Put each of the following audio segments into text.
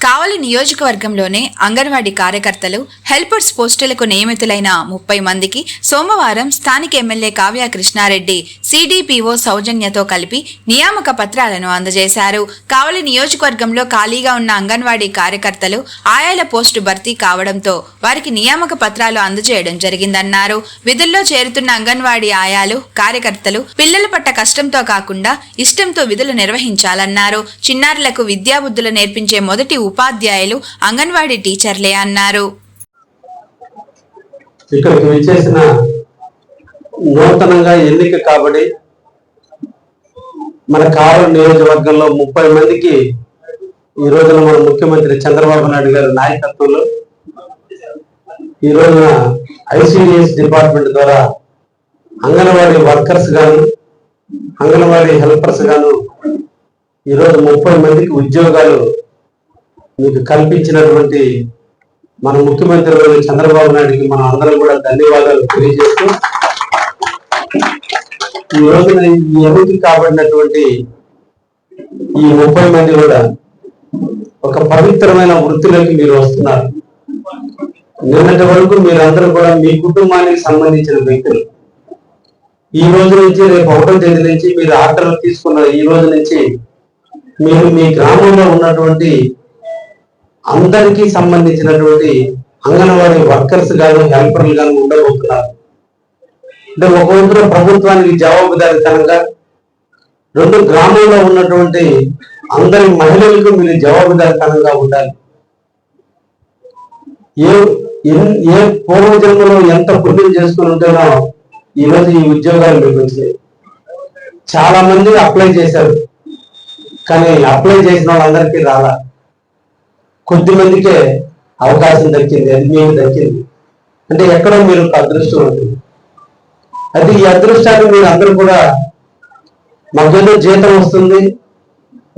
కావలి నియోజకవర్గంలోనే అంగన్వాడీ కార్యకర్తలు హెల్పర్స్ పోస్టులకు నియమితులైన ముప్పై మందికి సోమవారం స్థానిక ఎమ్మెల్యే కావ్య కృష్ణారెడ్డి సిడిపిఓ సౌజన్యతో కలిపి నియామక పత్రాలను అందజేశారు. కావలి నియోజకవర్గంలో ఖాళీగా ఉన్న అంగన్వాడీ కార్యకర్తలు ఆయాల పోస్టు భర్తీ కావడంతో వారికి నియామక పత్రాలు అందజేయడం జరిగిందన్నారు. విధుల్లో చేరుతున్న అంగన్వాడీ ఆయాలు కార్యకర్తలు పిల్లల పట్ల కష్టంతో కాకుండా ఇష్టంతో విధులు నిర్వహించాలన్నారు. చిన్నారులకు విద్యాబుద్ధులు నేర్పించే మొదటి ఉపాధ్యాయులు అంగన్వాడీ టీచర్లే అన్నారు. ఇక్కడికి విచ్చేసిన నూతనంగా ఎన్నిక కాబడి మన కారు నియోజకవర్గంలో ముప్పై మందికి ఈ రోజున మన ముఖ్యమంత్రి చంద్రబాబు నాయుడు గారి నాయకత్వంలో ఈ రోజున ఐసిడిఎస్ డిపార్ట్మెంట్ ద్వారా అంగన్వాడీ వర్కర్స్ గాను అంగన్వాడీ హెల్పర్స్ గాను ఈరోజు ముప్పై మందికి ఉద్యోగాలు మీకు కల్పించినటువంటి మన ముఖ్యమంత్రి చంద్రబాబు నాయుడికి మనం అందరం కూడా ధన్యవాదాలు తెలియజేస్తూ ఈ రోజున ఈ ఎన్నిక కాబడినటువంటి ఈ ముప్పై మంది కూడా ఒక పవిత్రమైన వృత్తిలోకి మీరు వస్తున్నారు. నిన్నటి వరకు మీరందరూ కూడా మీ కుటుంబానికి సంబంధించిన వ్యక్తులు. ఈ రోజు నుంచి రేపు ఒకటో తేదీ నుంచి మీరు ఆర్డర్ తీసుకున్న ఈ రోజు నుంచి మీరు మీ గ్రామంలో ఉన్నటువంటి అందరికీ సంబంధించినటువంటి అంగన్వాడీ వర్కర్స్ గాను హెల్పర్లు గాను ఉండబోతున్నారు. అంటే ఒక వంతున ప్రభుత్వానికి జవాబుదారితనంగా రెండు గ్రామంలో ఉన్నటువంటి అందరి మహిళలకు మీరు జవాబుదారితనంగా ఉండాలి. ఏ ఏ పూర్వజన్మలో ఎంత పుణ్యం చేసుకుని ఉంటేనో ఈ రోజు ఈ ఉద్యోగాలు మీకు వచ్చినాయి. చాలా మంది అప్లై చేశారు కానీ అప్లై చేసిన వాళ్ళందరికీ రాలా. కొద్ది మందికే అవకాశం దక్కింది అది మీకు దక్కింది. అంటే ఎక్కడో మీరు ఒక అదృష్టం ఉంటుంది. అది ఈ అదృష్టాన్ని మీరు అందరూ కూడా మాకేదో జీతం వస్తుంది.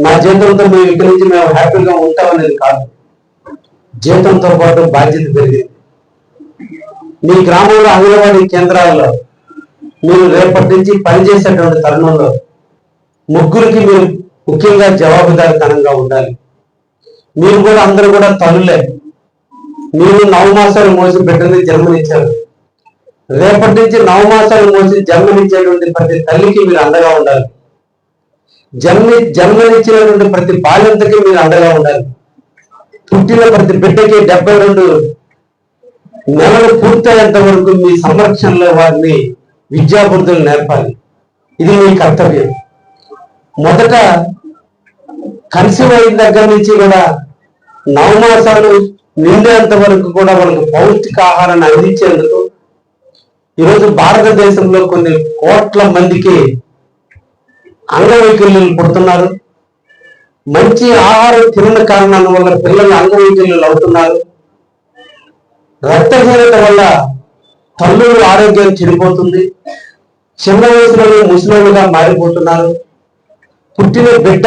నా జీతంతో మేము ఇక్కడి నుంచి మేము హ్యాపీగా ఉంటాం అనేది కాదు. జీతంతో పాటు బాధ్యత పెరిగింది. మీ గ్రామంలో అంగన్వాడీ కేంద్రాల్లో మీరు రేపటి నుంచి పనిచేసేటువంటి తరుణంలో ముగ్గురికి మీరు ముఖ్యంగా జవాబుదారితనంగా ఉండాలి. మీరు కూడా అందరూ కూడా తల్లులే మీరు నవమాసాలు మోసి బిడ్డని జన్మనిచ్చారు. రేపటి నుంచి నవమాసాలు మోసి జన్మనిచ్చేటువంటి ప్రతి తల్లికి మీరు అండగా ఉండాలి. జన్మ జన్మనిచ్చినటువంటి ప్రతి బాల్యంతకి మీరు అండగా ఉండాలి. పుట్టిన ప్రతి బిడ్డకి డెబ్బై రెండు నెలలు పూర్తయ్యేంత వరకు మీ సంరక్షణలో వారిని విద్యాబుద్ధులు నేర్పాలి. ఇది మీ కర్తవ్యం. మొదట కన్సీవ్ అయిన దగ్గర నుంచి కూడా నవమాసాలు నిండేంత వరకు కూడా వాళ్ళకి పౌష్టిక ఆహారాన్ని అందించేందుకు ఈరోజు భారతదేశంలో కొన్ని కోట్ల మందికి అంగవైకల్యులు పుడుతున్నారు. మంచి ఆహారం తినని కారణాల వల్ల పిల్లలు అంగవైకల్యులు అవుతున్నారు. రక్తహీనత వల్ల తల్లులు ఆరోగ్యం చెడిపోతుంది. చిన్న వయసులోనే ముసలోళ్ళుగా మారిపోతున్నారు. పుట్టిన బిడ్డ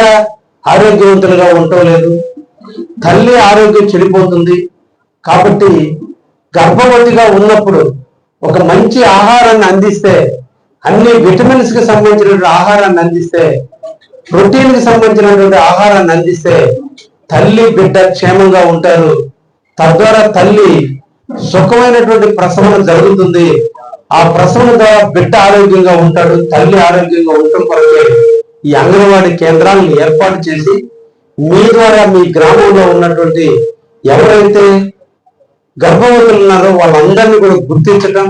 ఆరోగ్యవంతులుగా ఉండటం లేదు. తల్లి ఆరోగ్యం చెడిపోతుంది. కాబట్టి గర్భవతిగా ఉన్నప్పుడు ఒక మంచి ఆహారాన్ని అందిస్తే అన్ని విటమిన్స్కి సంబంధించినటువంటి ఆహారాన్ని అందిస్తే ప్రోటీన్కి సంబంధించినటువంటి ఆహారాన్ని అందిస్తే తల్లి బిడ్డ క్షేమంగా ఉంటారు. తద్వారా తల్లి సుఖమైనటువంటి ప్రసవన జరుగుతుంది. ఆ ప్రసవన ద్వారా బిడ్డ ఆరోగ్యంగా ఉంటాడు తల్లి ఆరోగ్యంగా ఉండటం కొరకే ఈ అంగన్వాడీ కేంద్రాలను ఏర్పాటు చేసి మీ ద్వారా మీ గ్రామంలో ఉన్నటువంటి ఎవరైతే గర్భవతులు ఉన్నారో వాళ్ళందరినీ కూడా గుర్తించడం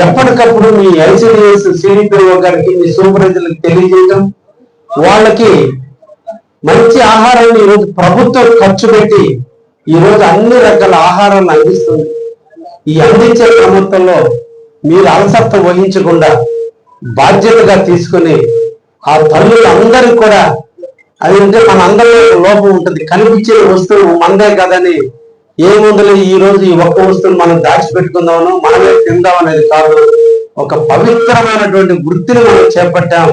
ఎప్పటికప్పుడు మీ ఐసిడిఎస్ సిడిపిఓ గారికి మీ సూపర్వైజర్లకు తెలియజేయడం వాళ్ళకి మంచి ఆహారాన్ని ఈరోజు ప్రభుత్వం ఖర్చు పెట్టి ఈరోజు అన్ని రకాల ఆహారాన్ని అందిస్తుంది. ఈ అందించే క్రమంలో మీరు అలసత్వం వహించకుండా బాధ్యతగా తీసుకుని ఆ తల్లులందరూ కూడా అది ఉంటే మన అందరిలో లోపం ఉంటుంది. కనిపించే వస్తువు మనదే కదని ఏ ముందులో ఈ రోజు ఈ ఒక్క వస్తువును మనం దాచిపెట్టుకుందామను మనమే తిందాం అనేది కాదు. ఒక పవిత్రమైనటువంటి వృత్తిని మనం చేపట్టాం.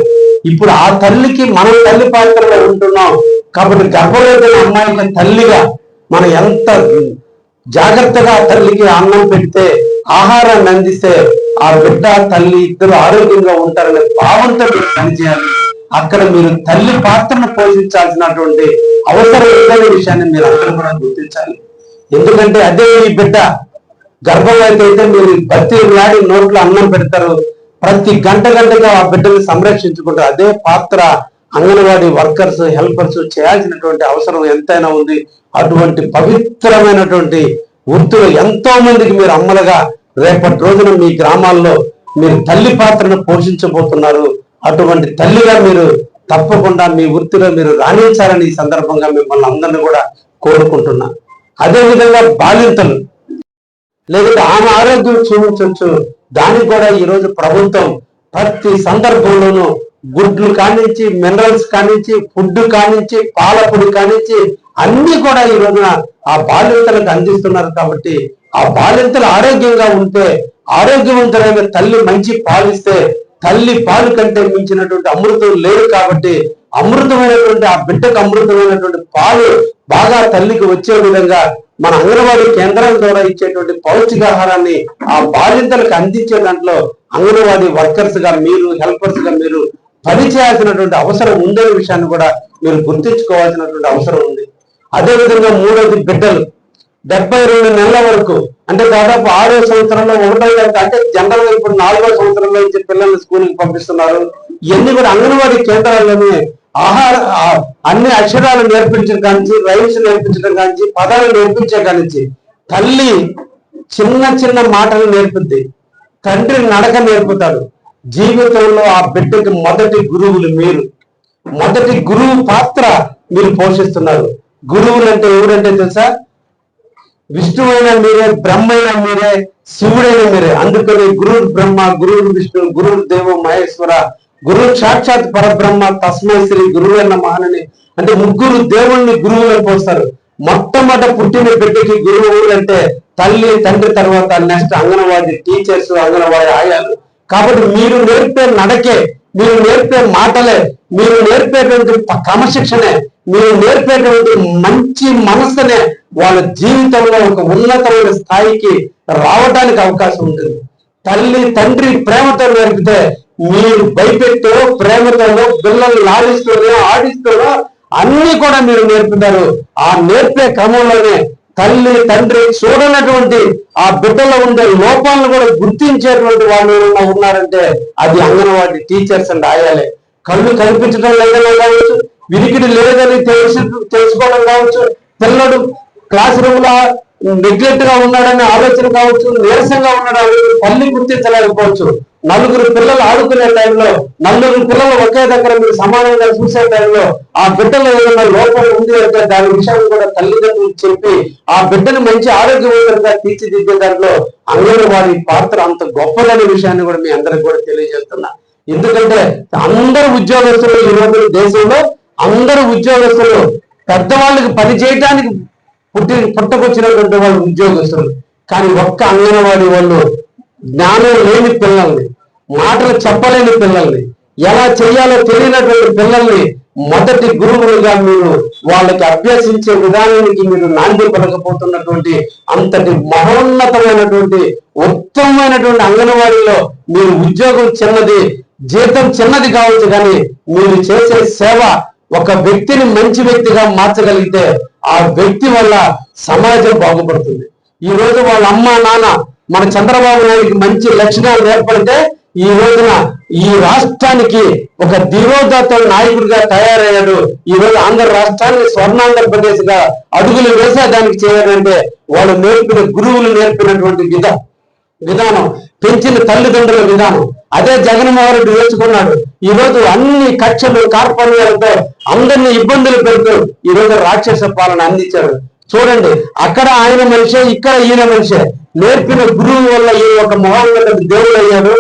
ఇప్పుడు ఆ తల్లికి మనం తల్లి పాత్రలో ఉంటున్నాం. కాబట్టి గర్భవతి అమ్మాయికి తల్లిగా మనం ఎంత జాగ్రత్తగా ఆ తల్లికి అన్నం పెడితే ఆహారాన్ని అందిస్తే ఆ బిడ్డ తల్లి ఇద్దరు ఆరోగ్యంగా ఉంటారనే భావంతో పనిచేయాలి. అక్కడ మీరు తల్లి పాత్రను పోషించాల్సినటువంటి అవసరం ఉందనే విషయాన్ని మీరు అందరూ కూడా గుర్తించాలి. ఎందుకంటే అదే మీ బిడ్డ గర్భవతి అయితే మీరు బతి నాడి నోట్లో అన్నం పెడతారు. ప్రతి గంట గంటగా ఆ బిడ్డని సంరక్షించుకుంటారు. అదే పాత్ర అంగన్వాడీ వర్కర్స్ హెల్పర్స్ చేయాల్సినటువంటి అవసరం ఎంతైనా ఉంది. అటువంటి పవిత్రమైనటువంటి వృత్తులు ఎంతో మందికి మీరు అమ్మలుగా రేపటి రోజున మీ గ్రామాల్లో మీరు తల్లి పాత్రను పోషించబోతున్నారు. అటువంటి తల్లిగా మీరు తప్పకుండా మీ వృత్తిలో మీరు రాణించాలని ఈ సందర్భంగా మిమ్మల్ని అందరినీ కూడా కోరుకుంటున్నా. అదే విధంగా బాలింతలు లేకపోతే ఆమె ఆరోగ్యం క్షీణించవచ్చు దానికి కూడా ఈ రోజు ప్రభుత్వం ప్రతి సందర్భంలోనూ గుడ్లు కానించి మినరల్స్ కానించి ఫుడ్ కానించి పాల పొడి కానించి అన్ని కూడా ఈ రోజున ఆ బాలింతలకు అందిస్తున్నారు కాబట్టి ఆ బాలింతలు ఆరోగ్యంగా ఉంటే ఆరోగ్యవంతులైన తల్లి మంచి పాలిస్తే తల్లి పాలు కంటే మించినటువంటి అమృతం లేదు కాబట్టి అమృతమైనటువంటి ఆ బిడ్డకు అమృతమైనటువంటి పాలు బాగా తల్లికి వచ్చే విధంగా మన అంగన్వాడీ కేంద్రాల ద్వారా ఇచ్చేటువంటి పౌష్టికాహారాన్ని ఆ బాలింతలకు అందించే దాంట్లో అంగన్వాడీ వర్కర్స్గా మీరు హెల్పర్స్గా మీరు పని చేయాల్సినటువంటి అవసరం ఉందనే విషయాన్ని కూడా మీరు గుర్తించుకోవాల్సినటువంటి అవసరం ఉంది. అదే విధంగా మూడోది బిడ్డలు. డెబ్బై రెండు నెలల వరకు అంటే దాదాపు ఆరో సంవత్సరంలో ఒకటో తరగతి అంటే జనరల్గా ఇప్పుడు నాలుగో సంవత్సరంలో ఇచ్చే పిల్లల్ని స్కూల్కి పంపిస్తున్నారు. ఇవన్నీ కూడా అంగన్వాడీ కేంద్రాల్లోనే ఆహార అన్ని అక్షరాలు నేర్పించడం కానించి రైమ్స్ నేర్పించడం కానించి పదాలు నేర్పించే కానించి తల్లి చిన్న చిన్న మాటలు నేర్పుద్ది తండ్రి నడక నేర్పుతాడు. జీవితంలో ఆ బిడ్డకి మొదటి గురువులు మీరు. మొదటి గురువు పాత్ర మీరు పోషిస్తున్నారు. గురువులు అంటే ఎవరంటే తెలుసా? విష్ణువైన మీరే బ్రహ్మైన మీరే శివుడైన మీరే. అందుకని గురు బ్రహ్మ గురు విష్ణు గురు దేవ మహేశ్వర గురు సాక్షాత్ పరబ్రహ్మ తస్మై శ్రీ గురువు అన్న. మహానని అంటే ముగ్గురు దేవుణ్ణి గురువులను పోస్తారు మొట్టమొదట పుట్టిన బిడ్డకి గురువు అంటే తల్లి తండ్రి తర్వాత నెక్స్ట్ అంగన్వాడీ టీచర్స్ అంగన్వాడీ ఆయాలు. కాబట్టి మీరు నేర్పే నడకే మీరు నేర్పే మాటలే మీరు నేర్పేటువంటి క్రమశిక్షణే మీరు నేర్పేటువంటి మంచి మనస్సునే వాళ్ళ జీవితంలో ఒక ఉన్నతమైన స్థాయికి రావడానికి అవకాశం ఉంటుంది. తల్లి తండ్రి ప్రేమతో నేర్పితే మీరు భయపెట్టో ప్రేమతోనో పిల్లల్ని లాడిస్తూనో ఆడిస్తూనో అన్ని కూడా మీరు నేర్పుతారు. ఆ నేర్పే క్రమంలోనే తల్లి తండ్రి చూడనటువంటి ఆ బిడ్డలో ఉండే లోపాలను కూడా గుర్తించేటువంటి వాళ్ళు ఉన్నారంటే అది అంగన్వాడీ టీచర్స్ అండ్ ఆయాలే కళ్ళు కనిపించడం లేదని కావచ్చు వినికిడి లేదని తెలిసి తెలుసుకోవడం కావచ్చు పిల్లడు క్లాస్ రూమ్లో నెగ్లెక్ట్గా ఉన్నాడనే ఆలోచన కావచ్చు నీరసంగా ఉన్నాడని తల్లి గుర్తించలేకపోవచ్చు. నలుగురు పిల్లలు ఆడుకునే టైంలో నలుగురు పిల్లలు ఒకే దగ్గర మీరు సమానంగా చూసే టైంలో ఆ బిడ్డలో ఏదైనా లోపం ఉంది అంటే దాని విషయాన్ని కూడా తల్లిదండ్రులు చెప్పి ఆ బిడ్డను మంచి ఆరోగ్యవంతంగా తీర్చిదిద్దే దాంట్లో అంగన్వాడీ పాత్ర అంత గొప్పదనే విషయాన్ని కూడా మీ అందరికి కూడా తెలియజేస్తున్నా. ఎందుకంటే అందరు ఉద్యోగస్తులు ఈరోజు దేశంలో అందరు ఉద్యోగస్తులు పెద్దవాళ్ళకి పని చేయడానికి పుట్టి పుట్టకొచ్చినటువంటి వాళ్ళు ఉద్యోగస్తులు. కానీ ఒక్క అంగన్వాడీ వాళ్ళు జ్ఞానం లేని పిల్లల్ని మాటలు చెప్పలేని పిల్లల్ని ఎలా చేయాలో తెలియనటువంటి పిల్లల్ని మొదటి గురువులుగా మీరు వాళ్ళకి అభ్యసించే విధానానికి మీరు నాంది పలకపోతున్నటువంటి అంతటి మహోన్నతమైనటువంటి ఉత్తమమైనటువంటి అంగన్వాడీలో మీరు ఉద్యోగం చిన్నది జీతం చిన్నది కావచ్చు కానీ మీరు చేసే సేవ ఒక వ్యక్తిని మంచి వ్యక్తిగా మార్చగలిగితే ఆ వ్యక్తి వల్ల సమాజం బాగుపడుతుంది. ఈ రోజు వాళ్ళ అమ్మ నాన్న మన చంద్రబాబు నాయుడికి మంచి లక్షణాలు ఏర్పడితే ఈ రోజున ఈ రాష్ట్రానికి ఒక ధీరోదాత నాయకుడిగా తయారయ్యాడు. ఈ రోజు ఆంధ్ర రాష్ట్రాన్ని స్వర్ణాంధ్రప్రదేశ్గా అడుగులు వేసేదానికి చేయాలంటే వాళ్ళు నేర్పిన గురువులు నేర్పినటువంటి విధ విధానం. పెంచిన తల్లిదండ్రుల విధానం. అదే జగన్మోహన్ రెడ్డి నేర్చుకున్నాడు. ఈ రోజు అన్ని కక్షలు కార్పణ్యాలతో అందరినీ ఇబ్బందులు పెడుతూ ఈ రోజు రాక్షస పాలన అందించాడు చూడండి అక్కడ ఆయన మనిషే ఇక్కడ ఈయన మనిషే. నేర్పిన గురువు వల్ల ఈ ఒక మహోన్నత దేవుడు అయ్యాడు.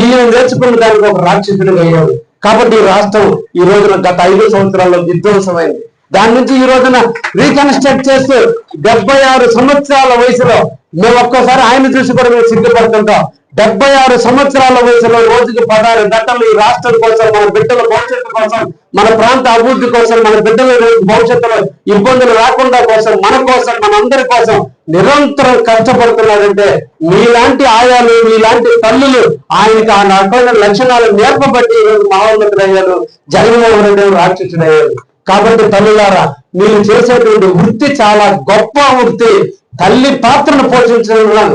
ఈయన నేర్చుకున్న దానికి ఒక రాక్షసుడు అయ్యాడు. కాబట్టి ఈ రాష్ట్రం ఈ రోజున గత ఐదు సంవత్సరాల్లో విధ్వంసమైంది. దాని నుంచి ఈ రోజున రీకన్స్ట్రక్ట్ చేస్తూ డెబ్బై ఆరు సంవత్సరాల వయసులో మేము ఒక్కోసారి ఆయన చూసి కూడా మేము సిగ్గుపడుతుంటాం. డెబ్బై ఆరు సంవత్సరాల వయసులో రోజుకి పదహారు గంటలు ఈ రాష్ట్రం కోసం మన బిడ్డల భవిష్యత్తు కోసం మన ప్రాంత అభివృద్ధి కోసం మన బిడ్డల భవిష్యత్తులో ఇబ్బందులు రాకుండా కోసం మన కోసం మనందరి కోసం నిరంతరం కష్టపడుతున్నాడంటే మీలాంటి ఆయాలు మీలాంటి తల్లులు ఆయనకి ఆ రకమైన లక్షణాలు నేర్పబట్టి ఈరోజు మహోన్నతుడయ్యారు జగన్మోహన్ రెడ్డి రాక్షసుడయ్యారు కాబట్టి తల్లులారా మీరు చేసేటువంటి వృత్తి చాలా గొప్ప వృత్తి. తల్లి పాత్రను పోషించడం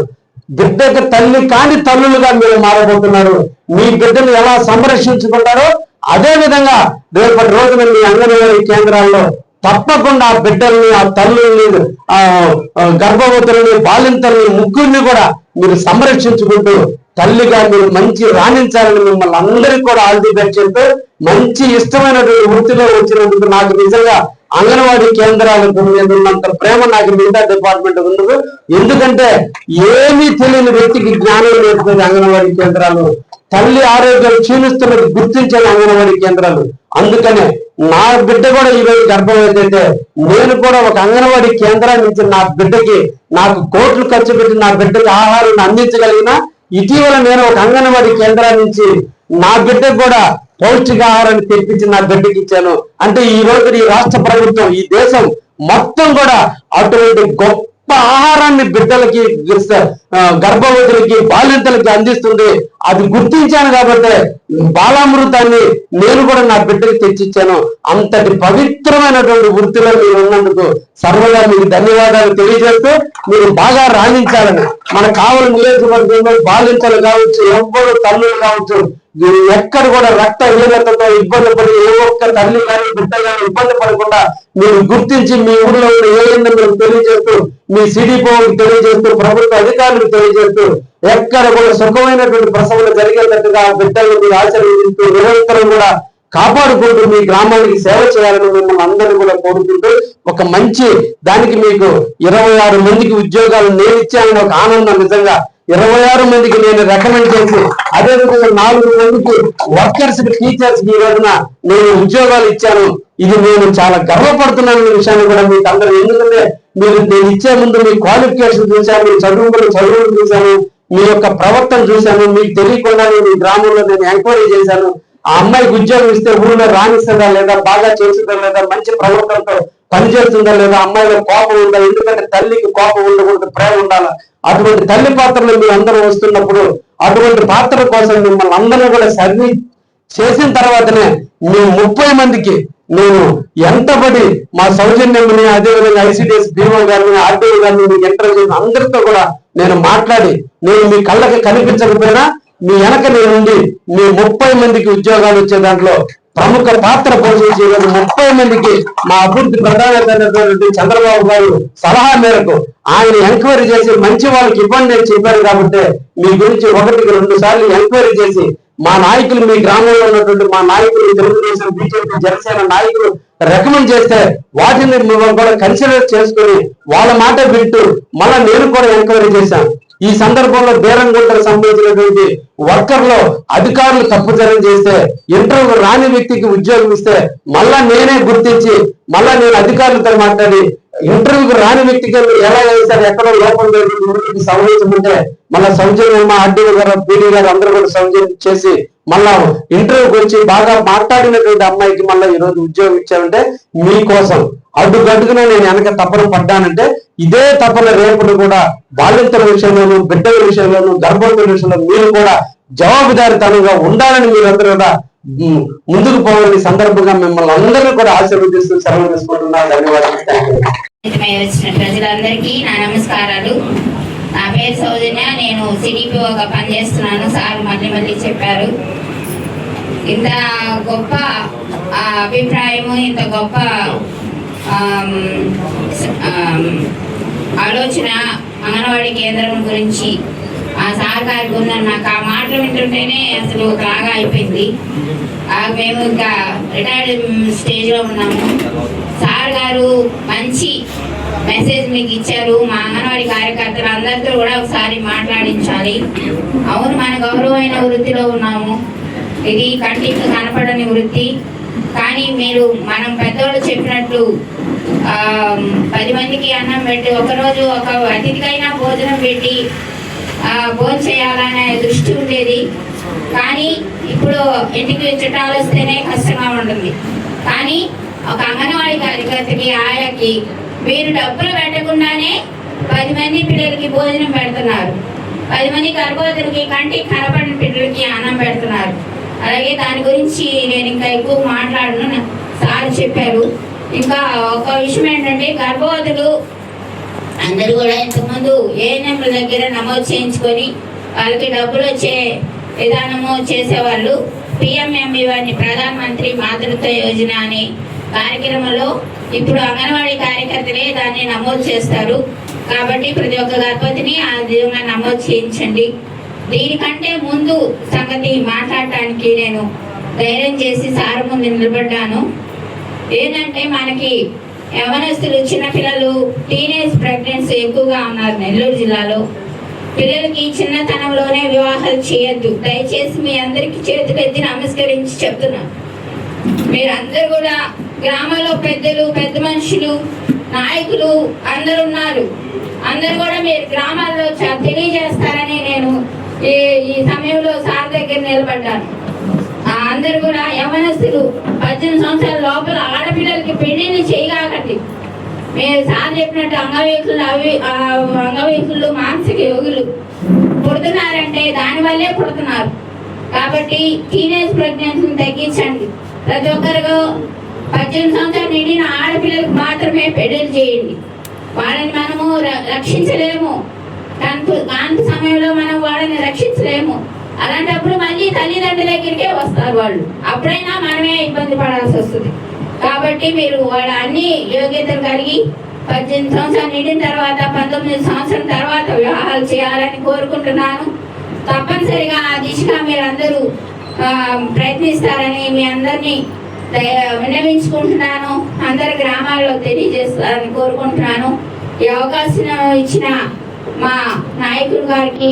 బిడ్డకు తల్లి కాని తల్లులుగా మీరు మారబోతున్నారు. మీ బిడ్డను ఎలా సంరక్షించుకుంటారో అదే విధంగా రేపటి రోజున మీ అంగన్వాడీ కేంద్రాల్లో తప్పకుండా ఆ బిడ్డల్ని ఆ తల్లుల్ని ఆ గర్భవతుల్ని బాలింతల్ని ముగ్గురిని కూడా మీరు సంరక్షించుకుంటూ తల్లిగా మీరు మంచి రాణించాలని మిమ్మల్ని అందరికీ కూడా ఆల్ ది బెస్ట్ చెప్తూ మంచి ఇష్టమైనటువంటి వృత్తిలో వచ్చినందుకు నాకు నిజంగా అంగన్వాడీ కేంద్రాలకు మీద ఉన్నంత ప్రేమ నాకు మిగతా డిపార్ట్మెంట్ ఉండదు ఎందుకంటే ఏమీ తెలియని వ్యక్తికి జ్ఞానం నేర్పేది అంగన్వాడీ కేంద్రాలు తల్లి ఆరోగ్యం క్షీణిస్తున్నది గుర్తించని అంగన్వాడీ కేంద్రాలు. అందుకనే నా బిడ్డ కూడా ఈరోజు రోజు నేను కూడా ఒక అంగన్వాడీ కేంద్రాన్ని నుంచి నా బిడ్డకి నాకు కోట్లు ఖర్చు పెట్టి నా బిడ్డకి ఆహారాన్ని అందించగలిగిన ఇటీవల నేను ఒక అంగన్వాడీ కేంద్రాన్ని నుంచి నా బిడ్డకు కూడా పౌష్టికాహారాన్ని తెప్పించి నా బిడ్డకి ఇచ్చాను అంటే ఈ రోజు ఈ రాష్ట్ర ప్రభుత్వం ఈ దేశం మొత్తం కూడా అటువంటి గొప్ప ఆహారాన్ని బిడ్డలకి గర్భవతులకి బాలింతలకి అందిస్తుంది. అది గుర్తించాను కాబట్టి బాలామృతాన్ని నేను కూడా నా బిడ్డకి తెచ్చిచ్చాను. అంతటి పవిత్రమైనటువంటి వృత్తిలో మీరు ఉన్నందుకు సర్వదా మీకు ధన్యవాదాలు తెలియజేస్తూ మీరు బాగా రాణించాలని. మన కావలి నియోజకవర్గంలో బాలింతలు కావచ్చు ఎవ్వరు తల్లులు కావచ్చు ఎక్కడ కూడా రక్త హీనతతో ఇబ్బంది పడి ఏ ఒక్క తల్లి కానీ బిడ్డ కానీ ఇబ్బంది పడకుండా మీరు గుర్తించి మీ ఊర్లో ఉన్న ఏదైనా మీరు తెలియజేస్తూ మీ సిడిపోకి తెలియజేస్తూ ప్రభుత్వ అధికారులకు తెలియజేస్తూ ఎక్కడ కూడా సుఖమైనటువంటి ప్రసవలు జరిగేటట్టుగా ఆ బిడ్డలను మీరు ఆశీర్వదిస్తూ నిరంతరం కూడా కాపాడుకుంటూ మీ గ్రామానికి సేవ చేయాలని మిమ్మల్ని అందరూ కూడా కోరుకుంటూ ఒక మంచి దానికి మీకు ఇరవై ఆరు మందికి ఉద్యోగాలు నేను ఇచ్చానని ఒక ఆనందం నిజంగా ఇరవై ఆరు మందికి నేను రికమెండ్ చేసి అదే విధంగా నాలుగు మందికి వర్కర్స్కి టీచర్స్కి ఈ రోజున నేను ఉద్యోగాలు ఇచ్చాను. ఇది నేను చాలా గర్వపడుతున్నాను ఈ విషయాన్ని కూడా మీకు అందరూ. ఎందుకంటే మీరు నేను ఇచ్చే ముందు మీ క్వాలిఫికేషన్ చూశాను మీ చదువుకున్న చదువులు చూశాను మీ యొక్క ప్రవర్తన చూశాను మీకు తెలియకుండా మీ గ్రామంలో నేను ఎంక్వైరీ చేశాను. ఆ అమ్మాయికి ఉద్యోగం ఇస్తే ఊళ్ళో రాణిస్తుందా లేదా బాగా చేస్తుందా లేదా మంచి ప్రవర్తనతో పనిచేస్తుందా లేదా అమ్మాయిలో కోపం ఉందా ఎందుకంటే తల్లికి కోపం ఉండకూడదు ప్రేమ ఉండాలా? అటువంటి తల్లి పాత్రలు మీరు అందరూ వస్తున్నప్పుడు అటువంటి పాత్ర కోసం మిమ్మల్ని అందరూ కూడా సర్వీ చేసిన తర్వాతనే మీ ముప్పై మందికి నేను ఎంతబడి మా సౌజన్యంని అదేవిధంగా ఐసిడిఎస్ భీమా గారిని ఆర్టీఓ గారిని మీకు ఇంటర్వ్యూ చేసిన అందరితో కూడా నేను మాట్లాడి నేను మీ కళ్ళకి కనిపించకపోయినా మీ వెనక నేనుండి మీ ముప్పై మందికి ఉద్యోగాలు వచ్చే దాంట్లో ప్రముఖ పాత్ర పోషించి ముప్పై మందికి మా అభివృద్ధి ప్రధానమైనటువంటి చంద్రబాబు గారు సలహా మేరకు ఆయన ఎంక్వైరీ చేసి మంచి వాళ్ళకి ఇవ్వండి అని చెప్పారు కాబట్టి మీ గురించి ఒకటికి రెండు సార్లు ఎంక్వైరీ చేసి మా నాయకులు మీ గ్రామంలో ఉన్నటువంటి మా నాయకులు తెలుగుదేశం బీజేపీ జనసేన నాయకులు రికమెండ్ చేస్తే వాటిని మేము కూడా కన్సిడర్ చేసుకుని వాళ్ళ మాట వింటూ మళ్ళా నేను కూడా ఎంక్వైరీ చేశాను. ఈ సందర్భంలో బేరంగుంటకు సంబంధించినటువంటి వర్కర్లో అధికారులు తప్పుదనం చేస్తే ఇంటర్వ్యూ రాని వ్యక్తికి ఉద్యోగం ఇస్తే మళ్ళా నేనే గుర్తించి మళ్ళా నేను అధికారులతో మాట్లాడి ఇంటర్వ్యూకి రాని వ్యక్తికి ఎలా చేశారు ఎక్కడో లోపల జరిగింది సౌజన్యమంటే మళ్ళా సౌజన్యం అడ్డీ గారు పీడీ గారు అందరూ కూడా సౌజన్యం చేసి మళ్ళా ఇంటర్వ్యూకి వచ్చి బాగా మాట్లాడినటువంటి అమ్మాయికి మళ్ళీ ఈ రోజు ఉద్యోగం ఇచ్చామంటే మీకోసం. అడ్డుగడ్డుకునే నేను వెనక తపన పడ్డానంటే ఇదే తపన రేపటి కూడా బాలింతల విషయంలోనూ బిడ్డల విషయంలోనూ గర్భవతుల విషయంలో మీరు కూడా జవాబుదారితనంగా ఉండాలని మీరందరూ కూడా ముందుకు పోవాలని సందర్భంగా మిమ్మల్ని అందరినీ కూడా ఆశీర్వదిస్తూ సెలవు తీసుకుంటున్నాను ధన్యవాదాలు. ప్రజలందరికీ నా నమస్కారాలు. నా పేరు సౌజన్య నేను సిడిపిఓగా పనిచేస్తున్నాను. సార్ మళ్ళీ మళ్ళీ చెప్పారు. ఇంత గొప్ప ఆ, అభిప్రాయము ఇంత గొప్ప ఆలోచన అంగన్వాడీ కేంద్రం గురించి ఆ సార్ గారికి ఉన్న నాకు ఆ మాటలు వింటుంటేనే అసలు ఒకలాగా అయిపోయింది. మేము ఇంకా రిటైర్డ్ స్టేజ్లో ఉన్నాము. సార్ గారు మంచి మెసేజ్ మీకు ఇచ్చారు. మా అంగన్వాడీ కార్యకర్తలు అందరితో కూడా ఒకసారి మాట్లాడించాలి. అవును మన గౌరవమైన వృత్తిలో ఉన్నాము. ఇది కంటికి కనపడని వృత్తి. కానీ మీరు మనం పెద్దవాళ్ళు చెప్పినట్లు పది మందికి అన్నం పెట్టి ఒకరోజు ఒక అతిథికైనా భోజనం పెట్టి భోజనం చేయాలనే దృష్టి ఉండేది. కానీ ఇప్పుడు ఇంటికి చుట్టాలు వస్తేనే కష్టంగా ఉంటుంది. కానీ ఒక అంగన్వాడీ కార్యకర్తకి ఆయాకి మీరు డబ్బులు పెట్టకుండానే పది మంది పిల్లలకి భోజనం పెడుతున్నారు. పది మంది గర్భవతులకి కంటి కనపడిన పిల్లలకి అన్నం పెడుతున్నారు. అలాగే దాని గురించి నేను ఇంకా ఎక్కువ మాట్లాడను. సార్ చెప్పారు. ఇంకా ఒక విషయం ఏంటంటే గర్భవతులు అందరూ కూడా ఇంతకుముందు ఏఎన్ఎంల దగ్గర నమోదు చేయించుకొని వాళ్ళకి డబ్బులు వచ్చే విధానము చేసేవాళ్ళు. పిఎంఎంఈవని ప్రధానమంత్రి మాతృత్వ యోజన అనే కార్యక్రమంలో ఇప్పుడు అంగన్వాడీ కార్యకర్తలే దాన్ని నమోదు చేస్తారు. కాబట్టి ప్రతి ఒక్క గర్భవతిని ఆ విధంగా నమోదు చేయించండి. దీనికంటే ముందు సంగతి మాట్లాడటానికి నేను ధైర్యం చేసి సార్ ముందు నిలబడ్డాను. ఏంటంటే మనకి యవనస్తులు చిన్నపిల్లలు టీనేజ్ ప్రెగ్నెన్సీ ఎక్కువగా ఉన్నారు నెల్లూరు జిల్లాలో. పిల్లలకి చిన్నతనంలోనే వివాహాలు చేయొద్దు. దయచేసి మీ అందరికి చేతులెత్తి నమస్కరించి చెప్తున్నాను మీరందరూ కూడా గ్రామంలో పెద్దలు పెద్ద మనుషులు నాయకులు అందరు ఉన్నారు. అందరు కూడా మీరు గ్రామాల్లో తెలియజేస్తారని నేను ఈ ఈ సమయంలో సార్ దగ్గర నిలబడ్డాను. అందరు కూడా యవనస్తులు పద్దెనిమిది సంవత్సరాల లోపల ఆడపిల్లలకి పెళ్ళిని చేయగాకండి. మీరు సార్ చెప్పినట్టు అంగవైకులు అవి అంగవైకులు మానసిక యోగులు పుడుతున్నారంటే దానివల్లే పుడుతున్నారు. కాబట్టి టీనేజ్ ప్రెగ్నెన్సీని తగ్గించండి. ప్రతి ఒక్కరు పద్దెనిమిది సంవత్సరాలు నిండిన ఆడపిల్లలకు మాత్రమే పెళ్ళి చేయండి. వాళ్ళని మనము రక్షించలేము. కాన్పు కాన్పు సమయంలో మనం వాళ్ళని రక్షించలేము. అలాంటప్పుడు మళ్ళీ తల్లిదండ్రుల దగ్గరికే వస్తారు వాళ్ళు. అప్పుడైనా మనమే ఇబ్బంది పడాల్సి వస్తుంది. కాబట్టి మీరు వాళ్ళ అన్ని యోగ్యతలు కలిగి పద్దెనిమిది సంవత్సరాలు నిండిన తర్వాత పంతొమ్మిది సంవత్సరం తర్వాత వివాహాలు చేయాలని కోరుకుంటున్నాను. తప్పనిసరిగా ఆ దిశగా మీరందరూ ప్రయత్నిస్తారని మీ అందరినీ విన్నవించుకుంటున్నాను. అందరి గ్రామాల్లో తెలియజేస్తారని కోరుకుంటున్నాను. ఈ అవకాశం ఇచ్చిన మా నాయకుడు గారికి